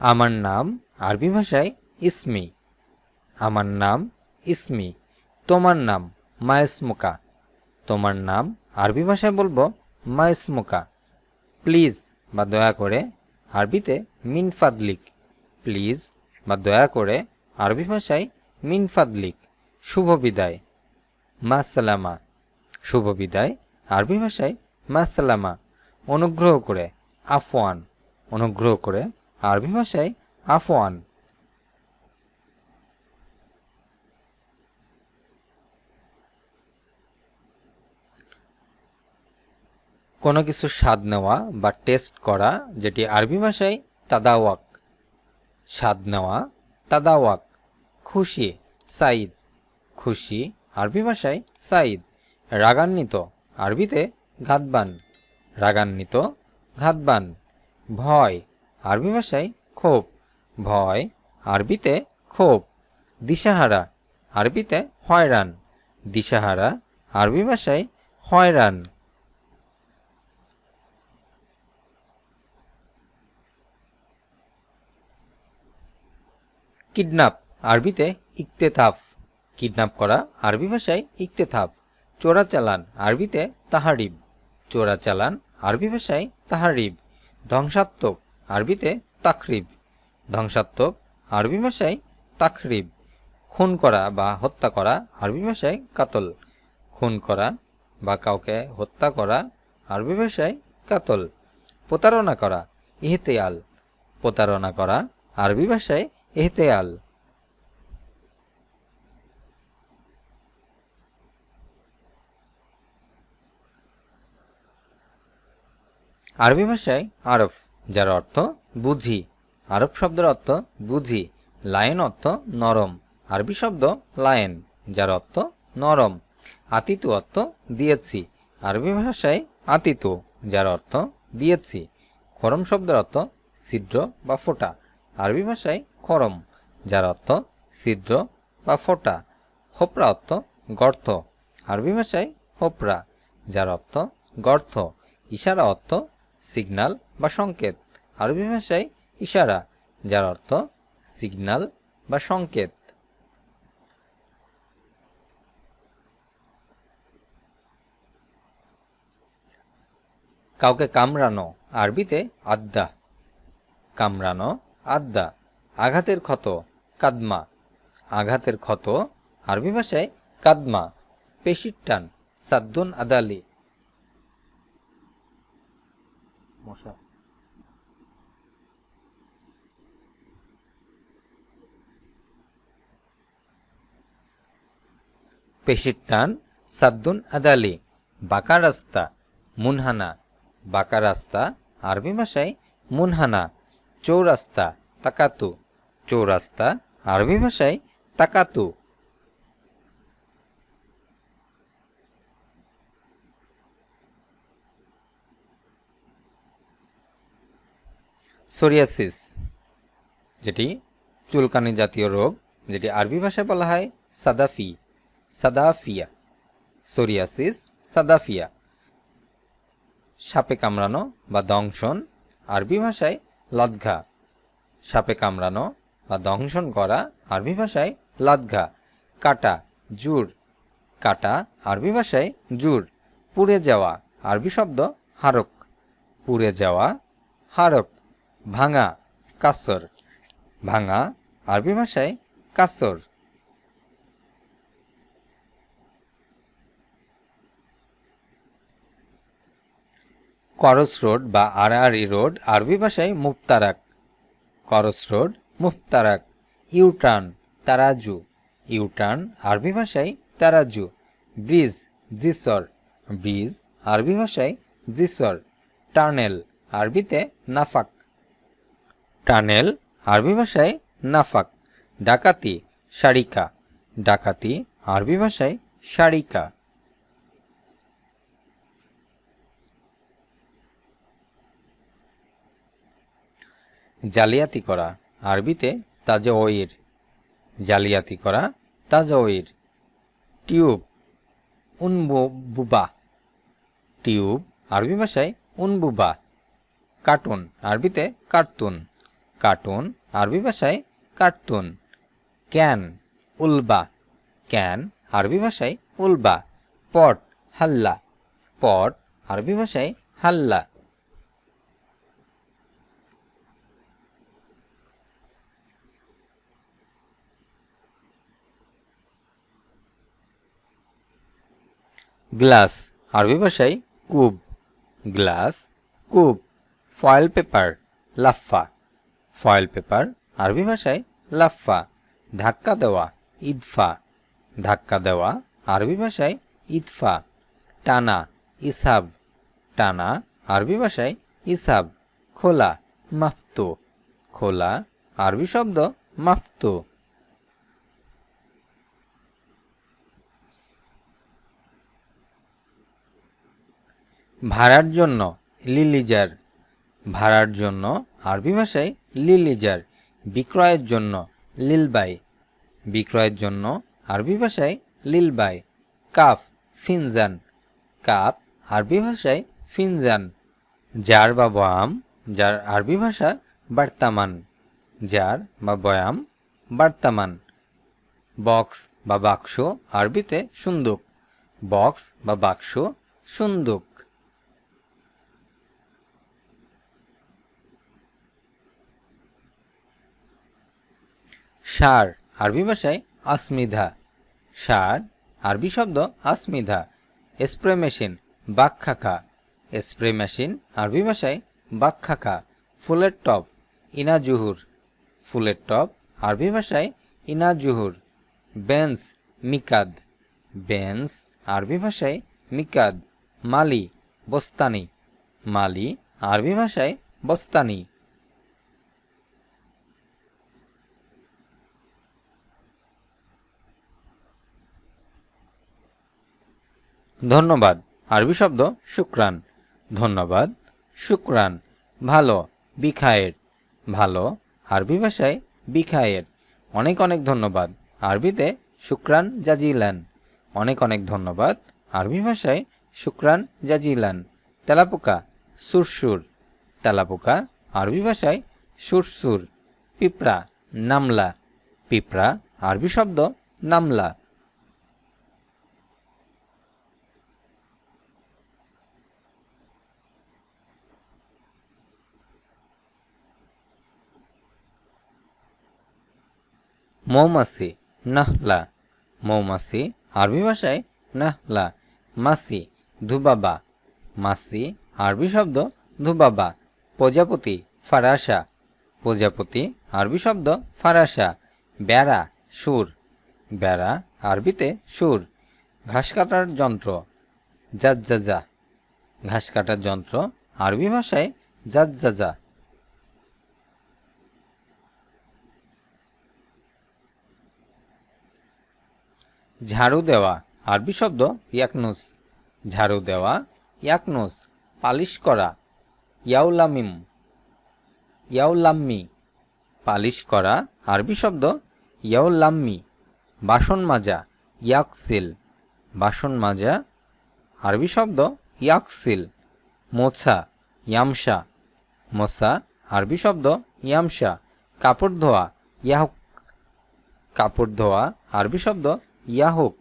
আমার নাম আরবি ভাষায় ইসমি। আমার নাম ইসমি। তোমার নাম মায়েসমুকা তোমার নাম আরবি ভাষায় বলব মায়েসমুকা প্লিজ বা দয়া করে আরবিতে মিন ফাদলিক প্লিজ বা দয়া করে আরবি ভাষায় মিন ফাদলিক শুভ বিদায়। মাসালামা শুভ বিদায়। আরবি ভাষায় মাসালামা অনুগ্রহ করে, আফওয়ান। অনুগ্রহ করে আরবি ভাষায় আফওয়ান। কোনো কিছু স্বাদ নেওয়া বা টেস্ট করা যেটি আরবি ভাষায় তাদাওয়াক। স্বাদ নেওয়া, তাদাওয়াক, খুশি সাইদ খুশি, আরবি ভাষায় সাইদ রাগান্বিত, আরবিতে ঘাতবান। রাগান্বিত, ঘাতবান। ভয় আরবি ভাষায় ক্ষোভ, ভয়, আরবিতে ক্ষোভ, দিশাহারা, আরবিতে হয়রান, দিশাহারা, আরবি ভাষায় হয়রান। কিডন্যাপ, আরবিতে ইকতেতাফ। কিডন্যাপ করা, আরবি ভাষায় ইকতেতাফ। চোরাচালান আরবিতে তাহারিব। চোরাচালান আরবি ভাষায় তাহারিব। ধ্বংসাত্মক আরবিতে তাকরিব, ধ্বংসাত্মক আরবি ভাষায় তাকরিব, খুন করা বা হত্যা করা আরবি ভাষায় কাতল, খুন করা বা কাউকে হত্যা করা আরবি ভাষায় কাতল, প্রতারণা করা, ইহতেয়াল, প্রতারণা করা আরবি ভাষায় এহতেয়াল আরবি ভাষায় আরফ যার অর্থ বুঝি। আরব শব্দের অর্থ বুঝি। লায়ন অর্থ নরম। আরবি শব্দ লায়ন, যার অর্থ নরম। আতিতু অর্থ দিয়েছি। আরবি ভাষায় আতিতু যার অর্থ দিয়েছি। খরম শব্দের অর্থ ছিদ্র বা ফোঁটা। আরবি ভাষায় খরম, যার অর্থ ছিদ্র বা ফোঁটা। হোপরা অর্থ গর্ত। আরবি ভাষায় হোপরা, যার অর্থ গর্ত। ইশারা অর্থ সিগনাল বা সংকেত। আরবি ভাষায় ইশারা, যার অর্থ সিগনাল বা সংকেত। কাউকে কামড়ানো, আরবিতে আদ্দা কামড়ানো আদ্দা আঘাতের ক্ষত, কাদমা। আঘাতের ক্ষত, আরবি ভাষায় কাদমা। পেশির টান, সাদ্দুন আদালি। মশা। পেশির টান, সাদ্দুন আদালি, বাঁকা রাস্তা, মুনহানা, বাঁকা রাস্তা, আরবি ভাষায় মুনহানা, চৌরাস্তা, তাকাতু, চৌরাস্তা, আরবি ভাষায় তাকাতু। সোরিয়াসিস যেটি চুলকানি জাতীয় রোগ, যেটি আরবি ভাষায় বলা হয় সাদাফি। সাদাফিয়া, সোরিয়াসিস, সাদাফিয়া। সাপে কামড়ানো বা দংশন, আরবি ভাষায় লাদঘা। সাপে কামড়ানো বা দংশন করা, আরবি ভাষায় লাদঘা। কাটা, জুর। কাটা, আরবি ভাষায় জুর। পুড়ে যাওয়া, আরবি শব্দ হারক। পুড়ে যাওয়া, হারক। ভাঙা, কাসর। ভাঙা, আরবি ভাষায় কাসর। করস রোড বা আড়াআড়ি রোড, আরবি ভাষায় মুফতারাক। করস রোড, মুফতারাক। ইউটার্ন, তারাজু। ইউটার্ন, আরবি ভাষায় তারাজু। ব্রিজ, জিসর। ব্রিজ, আরবি ভাষায় জিসর। টার্নেল আরবিতে নাফাক। টানেল, আরবি ভাষায় নাফাক। ডাকাতি সারিকা ডাকাতি, আরবি ভাষায় সারিকা জালিয়াতি করা। আরবিতে তাজওয়ির। জালিয়াতি করা, তাজওয়ির। টিউব, উনবুবা। টিউব, আরবি ভাষায় উনবুবা। কার্টুন, আরবিতে কার্তুন কার্টুন, আরবি ভাষায় কার্টুন। ক্যান, উলবা। ক্যান, আরবি ভাষায় উলবা। পট, হাল্লা। পট, আরবি ভাষায় হাল্লা। গ্লাস। আরবি ভাষায় কুব। গ্লাস, কুব। ফয়েল পেপার, লাফা। ফয়েল পেপার, আরবি ভাষায় লাফা। ধাক্কা দেওয়া, ইদফা। ধাক্কা দেওয়া, আরবি ভাষায় ইদফা। টানা, ইসাব। টানা, আরবি ভাষায় ইসাব। খোলা, মাফতো। খোলা, আরবি শব্দ মাফতু। ভাড়ার জন্য লিলিজার, ভাড়ার জন্য আরবি ভাষায় লিলিজার, বিক্রয়ের জন্য লিলবাই, বিক্রয়ের জন্য আরবি ভাষায় লিলবাই, কাফ, ফিনজান কাপ আরবি ভাষায় ফিনজান জার বা বয়াম, যার আরবি ভাষা বার্তামান জার বা বয়াম বার্তামান, বক্স বা বাক্স আরবিতে সুন্দুক, বক্স বা বাক্স সুন্দুক। সার, আরবি ভাষায় আসমিধা সার, আরবি শব্দ আসমিধা স্প্রে মেশিন বাকখাকা স্প্রে মেশিন, আরবি ভাষায় বাকখাকা ফুলের টপ ইনা জুহুর ফুলের টপ আরবি ভাষায় ইনা জুহুর বেঞ্চ মিকাদ। বেঞ্চ আরবি ভাষায় মিকাদ। মালি, বস্তানি। মালি, আরবি ভাষায় বস্তানি। ধন্যবাদ। আরবি শব্দ শুক্রান। ধন্যবাদ, শুক্রান। ভালো, বিখায়ের। ভালো, আরবি ভাষায় বিখায়ের। অনেক অনেক ধন্যবাদ। আরবিতে শুক্রান জাজিলান। অনেক অনেক ধন্যবাদ। আরবি ভাষায় শুক্রান জাজিলান। তেলাপোকা, সুরসুর। তেলাপোকা, আরবি ভাষায় সুরসুর। পিঁপড়া, নামলা। পিঁপড়া, আরবি শব্দ নামলা। মৌমাছি, নাহলা। মৌমাছি, আরবি ভাষায় নাহলা। মাসি ধুবাবা। মাসি আরবি শব্দ ধুবাবা। প্রজাপতি, ফারাসা। প্রজাপতি, আরবি শব্দ ফারাসা। বেড়া, সুর। বেড়া, আরবিতে সুর। ঘাস কাটার যন্ত্র, জাজ্জাজা। ঘাস কাটার যন্ত্র, আরবি ভাষায় জাজ্জাজা। ঝাড়ু দেওয়া। আরবি শব্দ ইয়াকনুস। ঝাড়ু দেওয়া, ইয়াকনুস। পালিশ করা, ইয়াউলামিম। ইয়াউলাম্মি। পালিশ করা, আরবি শব্দ ইয়াউলাম্মি। বাসন মাজা, ইয়াকসিল। বাসন মাজা, আরবি শব্দ ইয়াকসিল। মোছা ইয়ামসা মোসা আরবি শব্দ ইয়ামসা কাপড় ধোয়া, ইয়াহুক। কাপড় ধোয়া, আরবি শব্দ ইয়াহুক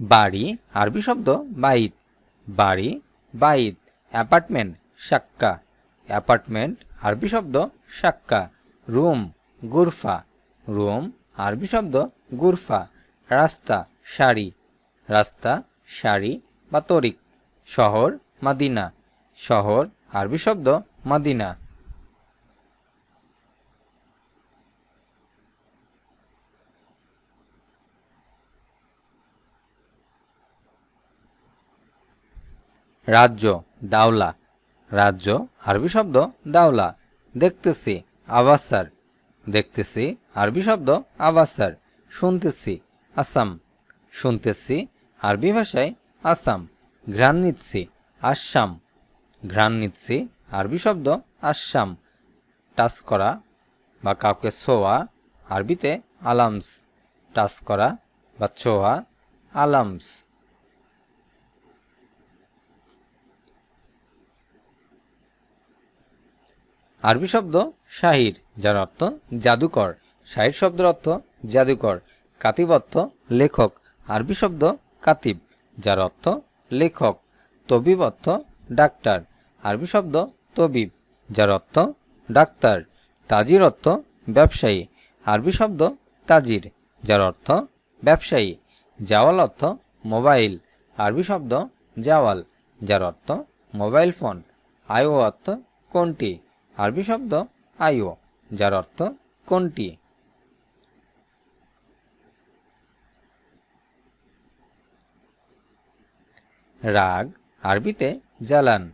বাড়ি, আরবি শব্দ বাইত। বাড়ি, বাইত। অ্যাপার্টমেন্ট সাক্কা অ্যাপার্টমেন্ট, আরবি শব্দ সাক্কা রুম, গুরফা। রুম, আরবি শব্দ গুরফা। রাস্তা, শাড়ি। রাস্তা, শাড়ি বা তরিক। শহর, মাদিনা। শহর, আরবি শব্দ মাদিনা। রাজ্য, দাওলা। রাজ্য, আরবি শব্দ, দাওলা। দেখতেছি, আবাসার। দেখতেছি, আরবি শব্দ, আবাসার। শুনতেছি, আসাম। শুনতেছি, আরবি ভাষায়, আসাম। ঘ্রাণ নিচ্ছি, আসাম। ঘ্রাণ নিচ্ছি, আরবি শব্দ, আসাম। টাচ করা বা কাউকে ছোয়া, আরবিতে আলামস। টাচ করা বা ছোয়া, আলামস। আরবি শব্দ শাহির, যার অর্থ জাদুকর। শাহির শব্দের অর্থ জাদুকর কাতিব অর্থ লেখক। আরবি শব্দ কাতিব, যার অর্থ লেখক। তবিব অর্থ ডাক্তার। আরবি শব্দ তবিব, যার অর্থ ডাক্তার। তাজির অর্থ ব্যবসায়ী। আরবি শব্দ তাজির, যার অর্থ ব্যবসায়ী। জাওয়াল অর্থ মোবাইল। আরবি শব্দ জাওয়াল, যার অর্থ মোবাইল ফোন। আয়ো অর্থ কোনটি? আরবি শব্দ আয়ো যার অর্থ কোনটি? রাগ আরবিতে জ্বালান।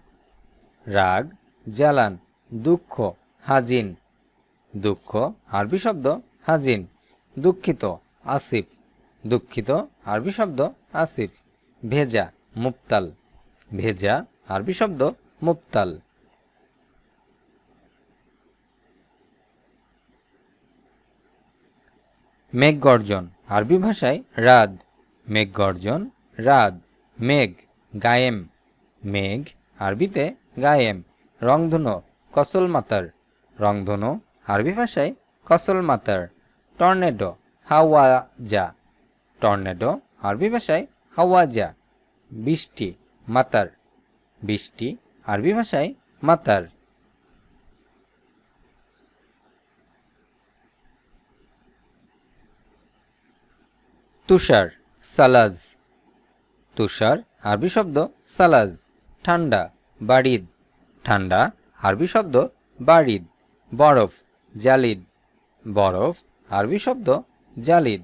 রাগ, জ্বালান, দুঃখ, হাজিন। দুঃখ আরবি শব্দ হাজিন। দুঃখিত, আসিফ। দুঃখিত আরবি শব্দ আসিফ। ভেজা মুক্তাল ভেজা আরবি শব্দ মুক্তাল মেঘ গর্জন আরবি ভাষায় রাদ মেঘ গর্জন রাদ, মেঘ, গায়েম, মেঘ, আরবিতে গায়েম, রংধনু কসল মাতার রংধনু, আরবি ভাষায় কসল মাতার টর্নেডো, হাওয়াজা। টর্নেডো, আরবি ভাষায় হাওয়াজা। বৃষ্টি, মাতার। বৃষ্টি, আরবি ভাষায় মাতার। তুষার, সালাজ। তুষার, আরবি শব্দ সালাজ, ঠান্ডা বাড়িদ ঠান্ডা, আরবি শব্দ বাড়িদ বরফ, জালিদ। বরফ, আরবি শব্দ জালিদ।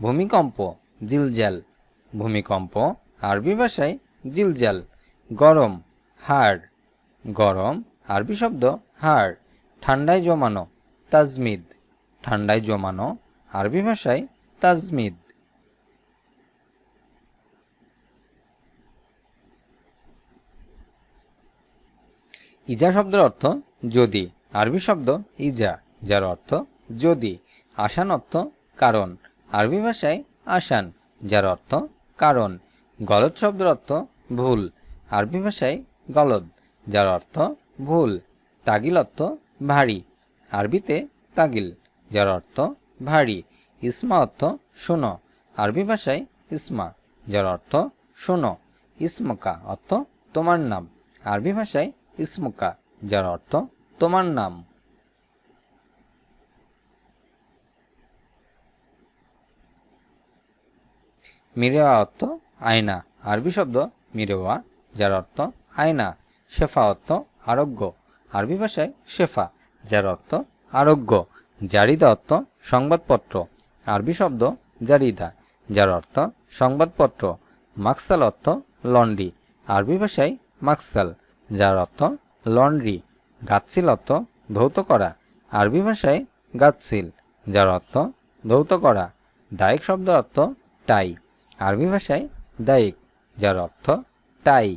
ভূমিকম্প, জিলজাল। ভূমিকম্প, আরবি ভাষায় জিলজাল। গরম, হাড়। গরম, আরবি শব্দ হাড়। ঠান্ডায় জমানো, তাজমিদ। ঠান্ডায় জমানো, আরবি ভাষায় তাজমিদ। ইজা শব্দের অর্থ যদি। আরবি শব্দ ইজা, যার অর্থ যদি। আসান অর্থ কারণ। আরবি ভাষায় আসান, যার অর্থ কারণ। গলদ শব্দের অর্থ ভুল। আরবি ভাষায় গলদ, যার অর্থ ভুল। তাগিল অর্থ ভারী। আরবিতে তাগিল, যার অর্থ ভারী। ইসমা অর্থ শোনো আরবি ভাষায় ইসমা, যার অর্থ শোনো ইসমকা অর্থ তোমার নাম। আরবি ভাষায় ইসমুকা, যার অর্থ তোমার নাম। মিরেওয়া অর্থ আয়না, আরবি শব্দ মিরেওয়া, যার অর্থ আয়না। শেফা অর্থ আরোগ্য, আরবি ভাষায় শেফা, যার অর্থ আরোগ্য। জারিদা অর্থ সংবাদপত্র, আরবি শব্দ জারিদা, যার অর্থ সংবাদপত্র। মাকসাল অর্থ লন্ডি আরবি ভাষায় মাকসাল। যার অর্থ লন্ড্রি, গাচ্ছিল অর্থ ধৌত করা। আরবি ভাষায় গাচ্ছিল, যার অর্থ ধৌত করা। দায়িক শব্দ অর্থ টাই। আরবি ভাষায় দায়িক, যার অর্থ টাই।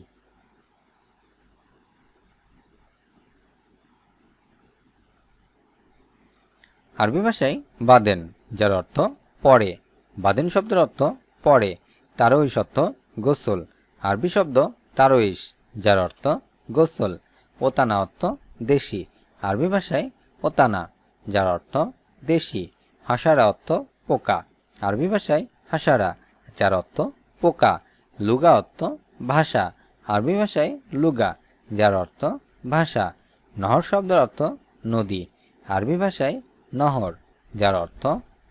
আরবি ভাষায় বাদেন, যার অর্থ পরে বাদেন শব্দের অর্থ পরে তারই অর্থ গোসল। আরবি শব্দ তারইশ, যার অর্থ গোসল ওতানা অর্থ দেশি। আরবি ভাষায় ওতানা যার অর্থ দেশি। হাসারা অর্থ পোকা। আরবি ভাষায় হাসারা, যার অর্থ পোকা। লুগা অর্থ ভাষা। আরবি ভাষায় লুগা, যার অর্থ ভাষা। নহর শব্দের অর্থ নদী। আরবি ভাষায় নহর, যার অর্থ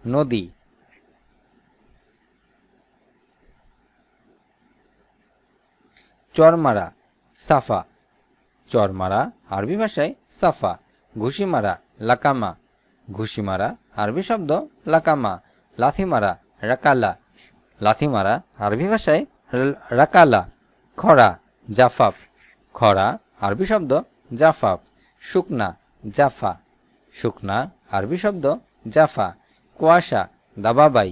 নদী। চরমারা, সাফা। চরমারা, আরবি ভাষায় সাফা ঘুষি মারা লাকামা। ঘুষি মারা আরবি শব্দ লাকামা লাথি মারা রাকালা। লাথি মারা আরবি ভাষায় রাকালা, খরা, জাফাফ। খরা, আরবি শব্দ জাফাফ। শুকনা, জাফা। শুকনা, আরবি শব্দ জাফা। কুয়াশা, দাবাবাই।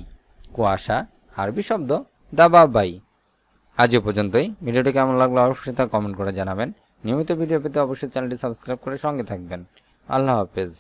কুয়াশা, আরবি শব্দ দাবাবাই। আজ পর্যন্তই। ভিডিওটি কেমন লাগল অবশ্যই তা কমেন্ট করে জানাবেন। নিয়মিত ভিডিও পেতে অবশ্যই চ্যানেলটি সাবস্ক্রাইব করে সঙ্গে থাকবেন। আল্লাহ হাফেজ।